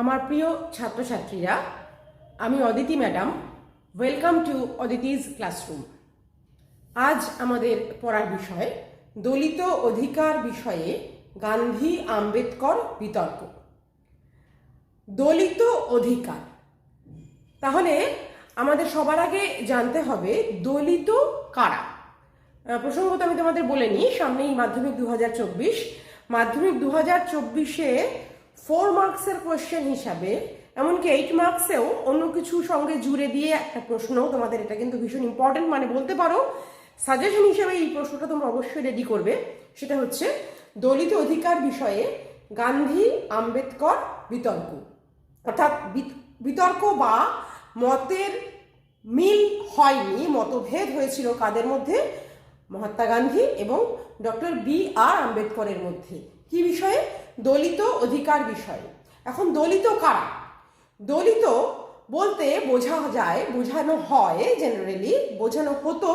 আমার প্রিয় ছাত্রছাত্রীরা, আমি Aditi madam. Welcome to Aditi's classroom আজ আমাদের পড়ার বিষয়, দলিত অধিকার বিষয়ে গান্ধী আম্বেদকর বিতর্ক। দলিত অধিকার। তাহলে আমাদের সবার আগে জানতে হবে, দলিত কারা? প্রসঙ্গত আমি তোমাদের বলে নিই, সামনেই মাধ্যমিক দু হাজার চব্বিশ। মাধ্যমিক দু হাজার চব্বিশে ফোর মার্কসের কোয়েশ্চেন হিসাবে, এমনকি এইট মার্কসেও অন্য কিছু সঙ্গে জুড়ে দিয়ে একটা প্রশ্ন। তোমাদের এটা কিন্তু ভীষণ ইম্পর্টেন্ট মানে বলতে পারো সাজেশন হিসেবে এই প্রশ্নটা তোমরা অবশ্যই রেডি করবে। সেটা হচ্ছে, দলিত অধিকার বিষয়ে গান্ধী আম্বেদকর বিতর্ক। অর্থাৎ বিতর্ক বা মতের মিল হয়নি, মতভেদ হয়েছিল কাদের মধ্যে? মহাত্মা গান্ধী এবং ডক্টর বি আর আম্বেদকরের মধ্যে। কি বিষয়ে? দলিত অধিকার বিষয়ে। এখন দলিত কারা? দলিত বলতে বোঝা যায়, বোঝানো হয় জেনারেলি বোঝানো হতো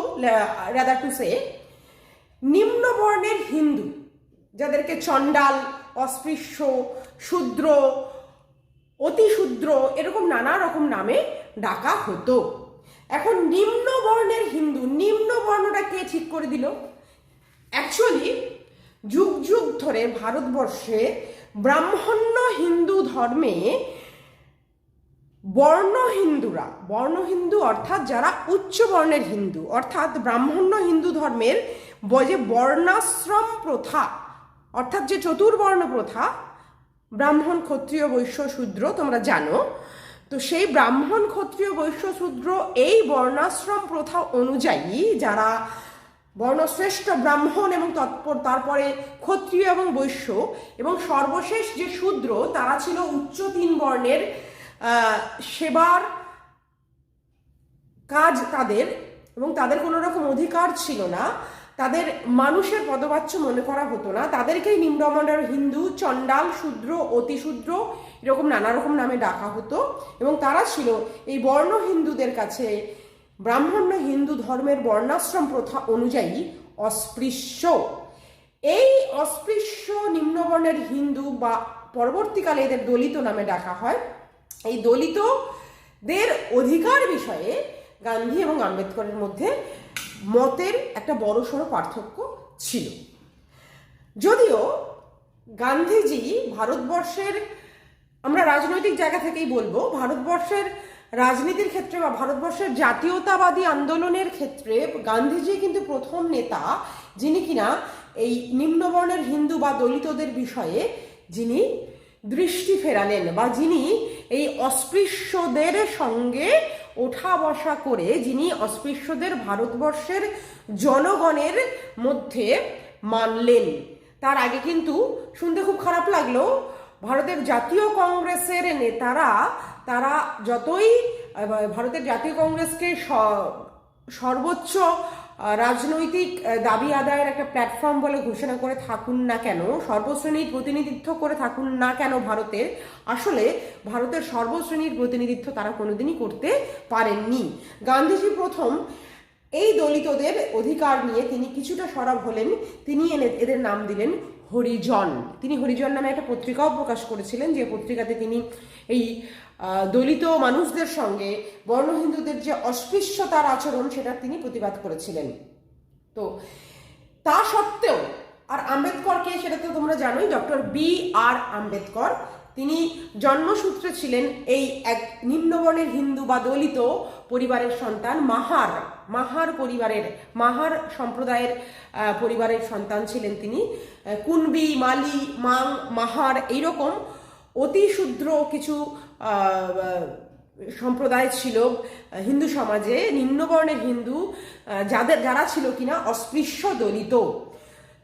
রাদার টু সে নিম্ন বর্ণের হিন্দু, যাদেরকে চণ্ডাল, অস্পৃশ্য, শূদ্র, অতি শূদ্র, এরকম নানা রকম নামে ডাকা হতো। এখন নিম্ন বর্ণের হিন্দু নিম্ন বর্ণটা কে ঠিক করে দিল? অ্যাকচুয়ালি যুগ যুগ ধরে ভারতবর্ষে ব্রাহ্মণ্য হিন্দু ধর্মে বর্ণ হিন্দুরা, বর্ণ হিন্দু অর্থাৎ যারা উচ্চ বর্ণের হিন্দু, অর্থাৎ ব্রাহ্মণ্য হিন্দু ধর্মের যে বর্ণাশ্রম প্রথা, অর্থাৎ যে চতুর্বর্ণ প্রথা, ব্রাহ্মণ ক্ষত্রিয় বৈশ্য শূদ্র, তোমরা জানো। তো সেই ব্রাহ্মণ ক্ষত্রিয় বৈশ্য শূদ্র এই বর্ণাশ্রম প্রথা অনুযায়ী যারা বর্ণশ্রেষ্ঠ ব্রাহ্মণ এবং তৎপর তারপরে ক্ষত্রিয় এবং বৈশ্য, এবং সর্বশেষ যে শূদ্র, তারা ছিল উচ্চ তিন বর্ণের সেবার কাজ তাদের, এবং তাদের কোনো রকম অধিকার ছিল না। তাদের মানুষের পদবাচ্য মনে করা হতো না। তাদেরকেই নিম্নমণ্ডল হিন্দু, চণ্ডাল, শূদ্র, অতিশূদ্র, এরকম নানা রকম নামে ডাকা হতো। এবং তারা ছিল এই বর্ণ হিন্দুদের কাছে ব্রাহ্মণ্য হিন্দু ধর্মের বর্ণাশ্রম প্রথা অনুযায়ী অস্পৃশ্য। এই অস্পৃশ্য নিম্নবর্ণের হিন্দু বা পরবর্তীকালে এদের দলিত নামে ডাকা হয়। এই দলিতদের অধিকার বিষয়ে গান্ধী এবং আম্বেদকরের মধ্যে মতের একটা বড়সড় পার্থক্য ছিল। যদিও গান্ধীজি ভারতবর্ষের, আমরা রাজনৈতিক জায়গা থেকেই বলব, ভারতবর্ষের রাজনীতির ক্ষেত্রে বা ভারতবর্ষের জাতীয়তাবাদী আন্দোলনের ক্ষেত্রে গান্ধীজি কিন্তু প্রথম নেতা, যিনি কিনা এই নিম্নবর্ণের হিন্দু বা দলিতদের বিষয়ে যিনি দৃষ্টি ফেরালেন বা যিনি এই অস্পৃশ্যদের সঙ্গে ওঠা বসা করে যিনি অস্পৃশ্যদের ভারতবর্ষের জনগণের মধ্যে মানলেন। তার আগে কিন্তু শুনতে খুব খারাপ লাগল, ভারতের জাতীয় কংগ্রেসের নেতারা তারা যতই ভারতের জাতীয় কংগ্রেসকে সর্বোচ্চ রাজনৈতিক দাবি আদায়ের একটা প্ল্যাটফর্ম বলে ঘোষণা করে থাকুন না কেন, সর্বশ্রেণীর প্রতিনিধিত্ব করে থাকুন না কেন ভারতের আসলে ভারতের সর্বশ্রেণীর প্রতিনিধিত্ব তারা কোনোদিনই করতে পারেননি। গান্ধীজি প্রথম এই দলিতদের অধিকার নিয়ে তিনি কিছুটা সরব হলেন, তিনি এনে, এদের নাম দিলেন হরিজন। তিনি হরিজন নামে একটা পত্রিকাও প্রকাশ করেছিলেন, যে পত্রিকাতে তিনি এই দলিত মানুষদের সঙ্গে বর্ণ হিন্দুদের যে অস্পৃশ্যতার আচরণ, সেটা তিনি প্রতিবাদ করেছিলেন। তো তা সত্ত্বেও, আর আম্বেদকরকে, সেটা তো তোমরা জানোই, ডক্টর বি আর আম্বেদকর তিনি জন্মসূত্রে ছিলেন এই এক নিম্নবর্ণের হিন্দু বা দলিত পরিবারের সন্তান মাহার। মাহার পরিবারের, মাহার সম্প্রদায়ের পরিবারের সন্তান ছিলেন তিনি। কুনবি, মালি, মাং, মাহার এইরকম অতি শূদ্র কিছু সম্প্রদায় ছিল হিন্দু সমাজে। নিম্নবর্ণের হিন্দু যাদের, যারা ছিল কিনা অস্পৃশ্য দলিত।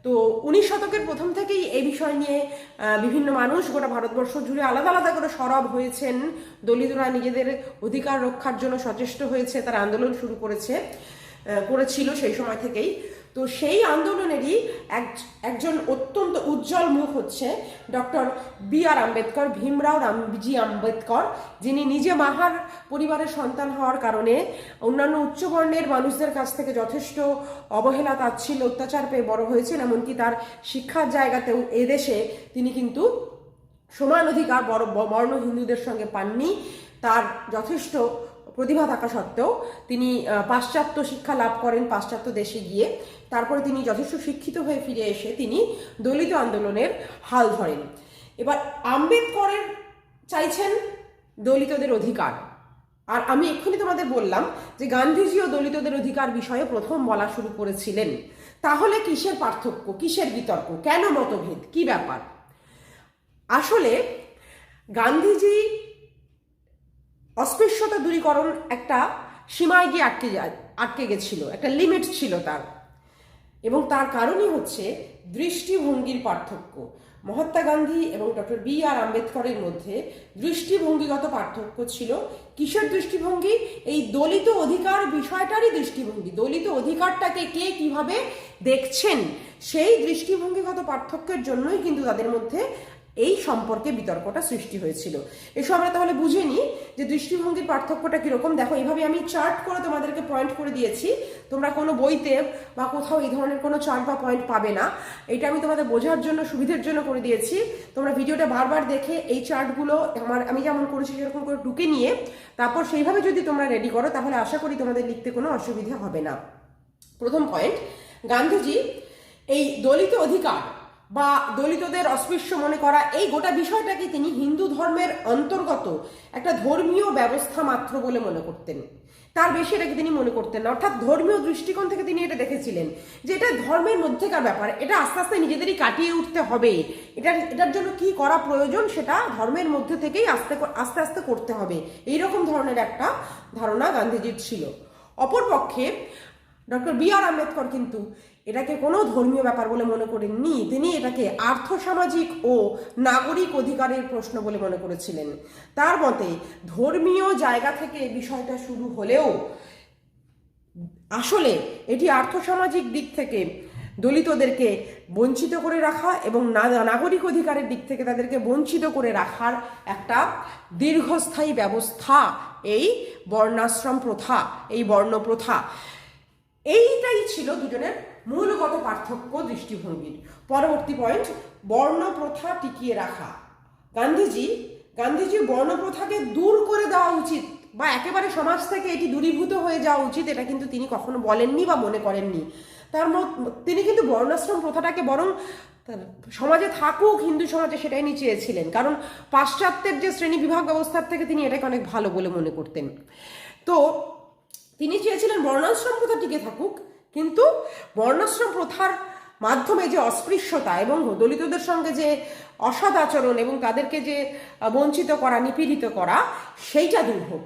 তো উনিশ শতকের প্রথম থেকেই এই বিষয় নিয়ে বিভিন্ন মানুষ গোটা ভারতবর্ষ জুড়ে আলাদা আলাদা করে সরব হয়েছেন। দলিতরা নিজেদের অধিকার রক্ষার জন্য সচেষ্ট হয়েছে, তারা আন্দোলন শুরু করেছে করেছিল সেই সময় থেকেই। তো সেই আন্দোলনেরই এক, একজন অত্যন্ত উজ্জ্বল মুখ হচ্ছে doctor B R Ambedkar, Bhimrao Ramji Ambedkar, যিনি নিজে মাহার পরিবারের সন্তান হওয়ার কারণে অন্যান্য উচ্চবর্ণের মানুষদের কাছ থেকে যথেষ্ট অবহেলা, তাচ্ছিল্য, অত্যাচার পেয়ে বড় হয়েছেন। এমনকি তার শিক্ষার জায়গাতেও এদেশে তিনি কিন্তু সমান অধিকার বড়, বর্ণ হিন্দুদের সঙ্গে পাননি। তার যথেষ্ট প্রতিভা থাকা সত্ত্বেও তিনি পাশ্চাত্য শিক্ষা লাভ করেন পাশ্চাত্য দেশে গিয়ে। তারপরে তিনি যথেষ্ট শিক্ষিত হয়ে ফিরে এসে তিনি দলিত আন্দোলনের হাল ধরেন। এবার আম্বেদকরের চাইছেন দলিতদের অধিকার। আর আমি এক্ষুনি তোমাদের বললাম যে গান্ধীজিও দলিতদের অধিকার বিষয়ে প্রথম বলা শুরু করেছিলেন। তাহলে কিসের পার্থক্য? কিসের বিতর্ক? কেন মতভেদ? কি ব্যাপার? আসলে গান্ধীজি অস্পৃশ্যতা দূরীকরণ একটা সীমায় গিয়ে আটকে যায়, আটকে গেছিল, একটা লিমিট ছিল তার। এবং তার কারণই হচ্ছে দৃষ্টিভঙ্গির পার্থক্য। মহাত্মা গান্ধী এবং ডক্টর বি আর আম্বেদকরের মধ্যে দৃষ্টিভঙ্গিগত পার্থক্য ছিল। কিসের দৃষ্টিভঙ্গি? এই দলিত অধিকার বিষয়টারই দৃষ্টিভঙ্গি। দলিত অধিকারটাকে কে কীভাবে দেখছেন, সেই দৃষ্টিভঙ্গিগত পার্থক্যের জন্যই কিন্তু তাদের মধ্যে এই সম্পর্কে বিতর্কটা সৃষ্টি হয়েছিল। এসব আমরা তাহলে বুঝে নিই যে দৃষ্টিভঙ্গির পার্থক্যটা কীরকম। দেখো এইভাবে আমি চার্ট করে তোমাদেরকে পয়েন্ট করে দিয়েছি। তোমরা কোনো বইতে বা কোথাও এই ধরনের কোনো চার্ট বা পয়েন্ট পাবে না। এটা আমি তোমাদের বোঝার জন্য, সুবিধার জন্য করে দিয়েছি। তোমরা ভিডিওটা বারবার দেখে এই চার্টগুলো আমার আমি যেমন করেছি সেরকম করে টুকে নিয়ে তারপর সেইভাবে যদি তোমরা রেডি করো, তাহলে আশা করি তোমাদের লিখতে কোনো অসুবিধা হবে না। প্রথম পয়েন্ট গান্ধীজি, এই দলিত অধিকার বা দলিতদের অস্পৃশ্য মনে করা, এই গোটা বিষয়টাকে তিনি হিন্দু ধর্মের অন্তর্গত একটা ধর্মীয় ব্যবস্থা মাত্র বলে মনে করতেন। তার বেশি এটাকে তিনি মনে করতেন না। অর্থাৎ ধর্মীয় দৃষ্টিকোণ থেকে তিনি এটা দেখেছিলেন যে এটা ধর্মের মধ্যেকার ব্যাপার, এটা আস্তে আস্তে নিজেদেরই কাটিয়ে উঠতে হবে। এটার এটার জন্য কি করা প্রয়োজন সেটা ধর্মের মধ্যে থেকেই আস্তে আস্তে আস্তে করতে হবে। এই রকম ধরনের একটা ধারণা গান্ধীজির ছিল। অপরপক্ষে ডক্টর বি আর আম্বেদকর কিন্তু এটাকে কোনো ধর্মীয় ব্যাপার বলে মনে করেননি। তিনি এটাকে আর্থসামাজিক ও নাগরিক অধিকারের প্রশ্ন বলে মনে করেছিলেন। তার মতে, ধর্মীয় জায়গা থেকে বিষয়টা শুরু হলেও, আসলে এটি আর্থসামাজিক দিক থেকে দলিতদেরকে বঞ্চিত করে রাখা এবং নাগরিক অধিকারের দিক থেকে তাদেরকে বঞ্চিত করে রাখার একটা দীর্ঘস্থায়ী ব্যবস্থা এই বর্ণাশ্রম প্রথা, এই বর্ণ প্রথা এইটাই ছিল দুজনের মূলগত পার্থক্য দৃষ্টিভঙ্গির। পরবর্তী পয়েন্ট বর্ণ প্রথা টিকিয়ে রাখা। গান্ধীজি গান্ধীজি বর্ণপ্রথাকে দূর করে দেওয়া উচিত বা একেবারে সমাজ থেকে এটি দূরীভূত হয়ে যাওয়া উচিত, এটা কিন্তু তিনি কখনো বলেননি বা মনে করেননি। তার তিনি কিন্তু বর্ণাশ্রম প্রথাটাকে বরং সমাজে থাকুক, হিন্দু সমাজে সেটাই নিয়ে চেয়েছিলেন কারণ পাশ্চাত্যের যে শ্রেণি বিভাগ ব্যবস্থার থেকে তিনি এটাকে অনেক ভালো বলে মনে করতেন। তো, তিনি চেয়েছিলেন বর্ণাশ্রম প্রথা টিকে থাকুক কিন্তু বর্ণাশ্রম প্রথার মাধ্যমে যে অস্পৃশ্যতা এবং দলিতদের সঙ্গে যে অসৎ আচরণ এবং তাদেরকে যে বঞ্চিত করা, নিপীড়িত করা, সেইটা দূর হোক।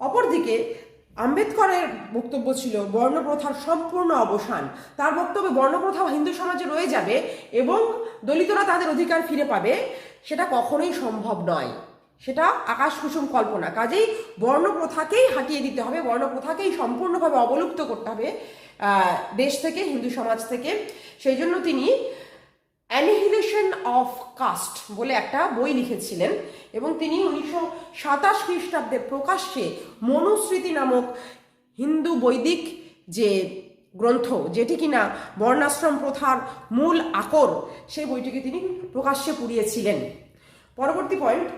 অপরদিকে আম্বেদকরের বক্তব্য ছিল, বর্ণপ্রথার সম্পূর্ণ অবসান। তার বক্তব্যে বর্ণপ্রথা হিন্দু সমাজে রয়ে যাবে এবং দলিতরা তাদের অধিকার ফিরে পাবে, সেটা কখনোই সম্ভব নয়। সেটা আকাশ কুসুম কল্পনা। কাজেই বর্ণপ্রথাকেই হাঁটিয়ে দিতে হবে, বর্ণপ্রথাকেই সম্পূর্ণভাবে অবলুপ্ত করতে হবে। দেশ থেকে, হিন্দু সমাজ থেকে, সেই জন্য তিনি অ্যানিহিলেশন অফ কাস্ট বলে একটা বই লিখেছিলেন এবং তিনি উনিশশো সাতাশ খ্রিস্টাব্দে প্রকাশ্যে মনুস্মৃতি নামক হিন্দু বৈদিক যে গ্রন্থ, যেটি কিনা বর্ণাশ্রম প্রথার মূল আকর, সেই বইটিকে তিনি প্রকাশ্যে পুড়িয়েছিলেন। পরবর্তী পয়েন্ট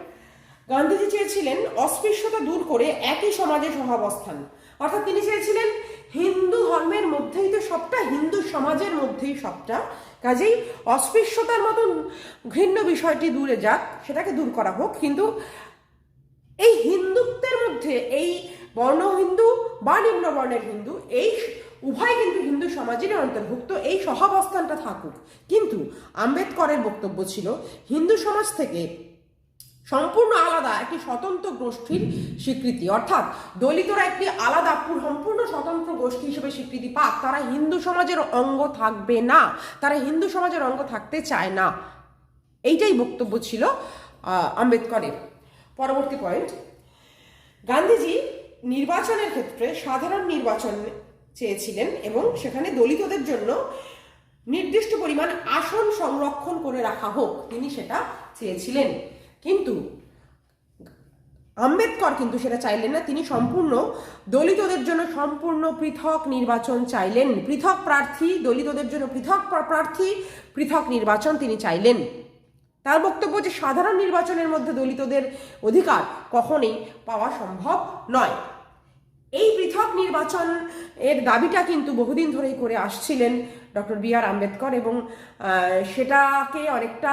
গান্ধীজি চেয়েছিলেন অস্পৃশ্যতা দূর করে একই সমাজে সহাবস্থান। অর্থাৎ তিনি চেয়েছিলেন হিন্দু ধর্মের মধ্যেই তো সবটা, হিন্দু সমাজের মধ্যেই সবটা। কাজেই অস্পৃশ্যতার মতন ঘৃণ্য বিষয়টি দূরে যাক, সেটাকে দূর করা হোক। কিন্তু এই হিন্দুত্বের মধ্যে, এই বর্ণ হিন্দু বা নিম্ন বর্ণের হিন্দু, এই উভয় কিন্তু হিন্দু সমাজেরই অন্তর্ভুক্ত, এই সহাবস্থানটা থাকুক। কিন্তু আম্বেদকরের বক্তব্য ছিল, হিন্দু সমাজ থেকে সম্পূর্ণ আলাদা, একটি স্বতন্ত্র গোষ্ঠীর স্বীকৃতি। অর্থাৎ দলিতরা একটি আলাদা সম্পূর্ণ স্বতন্ত্র গোষ্ঠী হিসেবে স্বীকৃতি পাক। তারা হিন্দু সমাজের অঙ্গ থাকবে না। তারা হিন্দু সমাজের অঙ্গ থাকতে চায় না। এইটাই বক্তব্য ছিল আম্বেদকরের। পরবর্তী পয়েন্ট গান্ধীজি নির্বাচনের ক্ষেত্রে সাধারণ নির্বাচন চেয়েছিলেন এবং সেখানে দলিতদের জন্য নির্দিষ্ট পরিমাণ আসন সংরক্ষণ করে রাখা হোক, তিনি সেটা চেয়েছিলেন। কিন্তু আম্বেদকর কিন্তু সেটা চাইলেন না, তিনি সম্পূর্ণ দলিতদের জন্য সম্পূর্ণ পৃথক নির্বাচন চাইলেন। পৃথক প্রার্থী, দলিতদের জন্য পৃথক প্রার্থী, পৃথক নির্বাচন তিনি চাইলেন। তার বক্তব্য যে সাধারণ নির্বাচনের মধ্যে দলিতদের অধিকার কখনোই পাওয়া সম্ভব নয়। এই পৃথক নির্বাচন এর দাবিটা কিন্তু বহুদিন ধরেই করে আসছিলেন ডক্টর বি আর আম্বেদকর এবং সেটাকে অনেকটা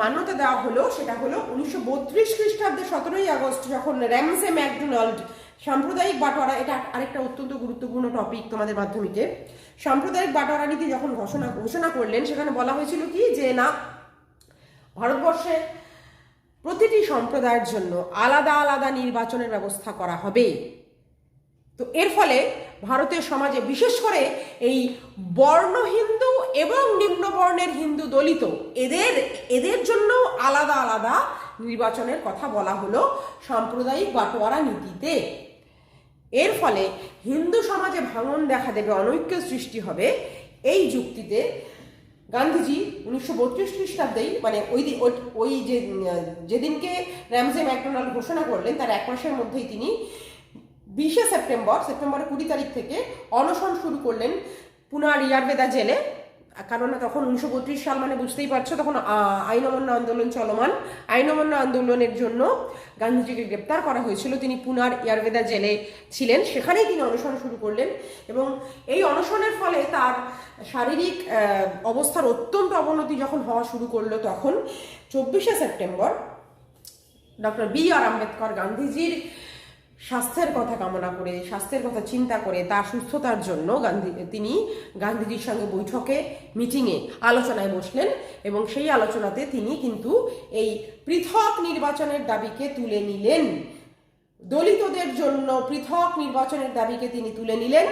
মান্যতা দেওয়া হলো, সেটা হলো উনিশশো বত্রিশ খ্রিস্টাব্দে সতেরোই আগস্ট যখন র্যামসে ম্যাকডোনাল্ড সাম্প্রদায়িক বাটোয়ারা, এটা আরেকটা অত্যন্ত গুরুত্বপূর্ণ টপিক তোমাদের মাধ্যমিকে, সাম্প্রদায়িক বাটোয়ারা নীতি যখন ঘোষণা ঘোষণা করলেন, সেখানে বলা হয়েছিল কি যে না, ভারতবর্ষে প্রতিটি সম্প্রদায়ের জন্য আলাদা আলাদা নির্বাচনের ব্যবস্থা করা হবে। তো এর ফলে ভারতের সমাজে, বিশেষ করে এই বর্ণ হিন্দু এবং নিম্ন বর্ণের হিন্দু দলিত, এদের এদের জন্য আলাদা আলাদা নির্বাচনের কথা বলা হলো সাম্প্রদায়িক বাটোয়ারা নীতিতে। এর ফলে হিন্দু সমাজে ভাঙন দেখা দেবে অনৈক্য সৃষ্টি হবে। এই যুক্তিতে গান্ধীজি উনিশশো বত্রিশ খ্রিস্টাব্দেই মানে ওই- ওই যে, যেদিনকে র্যামজে ম্যাকডোনাল্ড ঘোষণা করলেন, তার এক মাসের মধ্যেই তিনি বিশে সেপ্টেম্বর, সেপ্টেম্বরের কুড়ি তারিখ থেকে অনশন শুরু করলেন পুনার ইয়ারবেদা জেলে। কারণ তখন উনিশশো বত্রিশ সাল মানে বুঝতেই পারছ, তখন আইন অমান্য আন্দোলন চলমান। আইন অমান্য আন্দোলনের জন্য গান্ধীজিকে গ্রেপ্তার করা হয়েছিল। তিনি পুনার ইয়ারবেদা জেলে ছিলেন, সেখানেই তিনি অনশন শুরু করলেন এবং এই অনশনের ফলে তার শারীরিক অবস্থার অত্যন্ত অবনতি যখন হওয়া শুরু করল তখন, চব্বিশে September, doctor B R Ambedkar গান্ধীজির স্বাস্থ্যের কথা কামনা করে, স্বাস্থ্যের কথা চিন্তা করে তার সুস্থতার জন্য গান্ধী, তিনি গান্ধীজির সঙ্গে বৈঠকে মিটিংয়ে আলোচনায় বসলেন এবং সেই আলোচনাতে তিনি কিন্তু এই পৃথক নির্বাচনের দাবিকে তুলে নিলেন। দলিতদের জন্য পৃথক নির্বাচনের দাবিকে তিনি তুলে নিলেন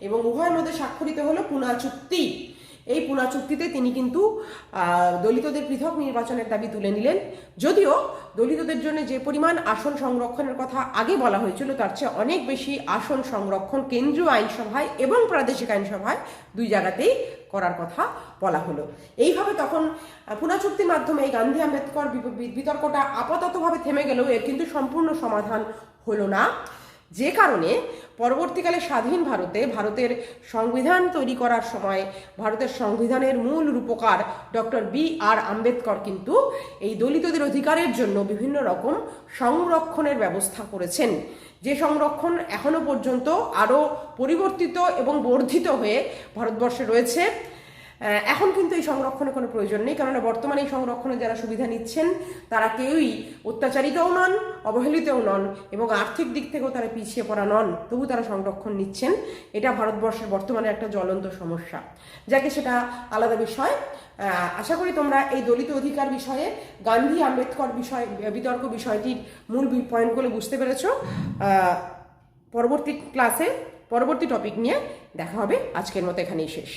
এবং উভয়ের মধ্যে স্বাক্ষরিত হলো পুনা চুক্তি। এই পুনা চুক্তিতে তিনি কিন্তু দলিতদের পৃথক নির্বাচনের দাবি তুলে নিলেন। যদিও দলিতদের জন্য যে পরিমাণ আসন সংরক্ষণের কথা আগে বলা হয়েছিল, তার চেয়ে অনেক বেশি আসন সংরক্ষণ কেন্দ্রীয় আইনসভায় এবং প্রাদেশিক আইনসভায় দুই জায়গাতেই করার কথা বলা হলো। এইভাবে তখন পুনা চুক্তির মাধ্যমে এই গান্ধী আম্বেদকর বিতর্কটা আপাততভাবে থেমে গেলেও এর কিন্তু সম্পূর্ণ সমাধান হলো না। যে কারণে পরবর্তীকালে স্বাধীন ভারতে ভারতের সংবিধান তৈরি করার সময় ভারতের সংবিধানের মূল রূপকার ডক্টর বি আর আম্বেদকর কিন্তু এই দলিতদের অধিকারের জন্য বিভিন্ন রকম সংরক্ষণের ব্যবস্থা করেছেন। যে সংরক্ষণ এখনও পর্যন্ত আরও পরিবর্তিত এবং বর্ধিত হয়ে ভারতবর্ষে রয়েছে। এখন কিন্তু এই সংরক্ষণের কোনো প্রয়োজন নেই, কেননা বর্তমানে এই সংরক্ষণে যারা সুবিধা নিচ্ছেন, তারা কেউই অত্যাচারিতও নন, অবহেলিতও নন এবং আর্থিক দিক থেকেও তারা পিছিয়ে পড়া নন, তবু তারা সংরক্ষণ নিচ্ছেন। এটা ভারতবর্ষের বর্তমানে একটা জ্বলন্ত সমস্যা। যাকে সেটা আলাদা বিষয়। আশা করি তোমরা এই দলিত অধিকার বিষয়ে, গান্ধী আম্বেদকর বিষয়, বিতর্ক বিষয়টির মূল পয়েন্টগুলো বুঝতে পেরেছ। পরবর্তী ক্লাসে, পরবর্তী টপিক নিয়ে দেখা হবে। আজকের মতো এখানেই শেষ।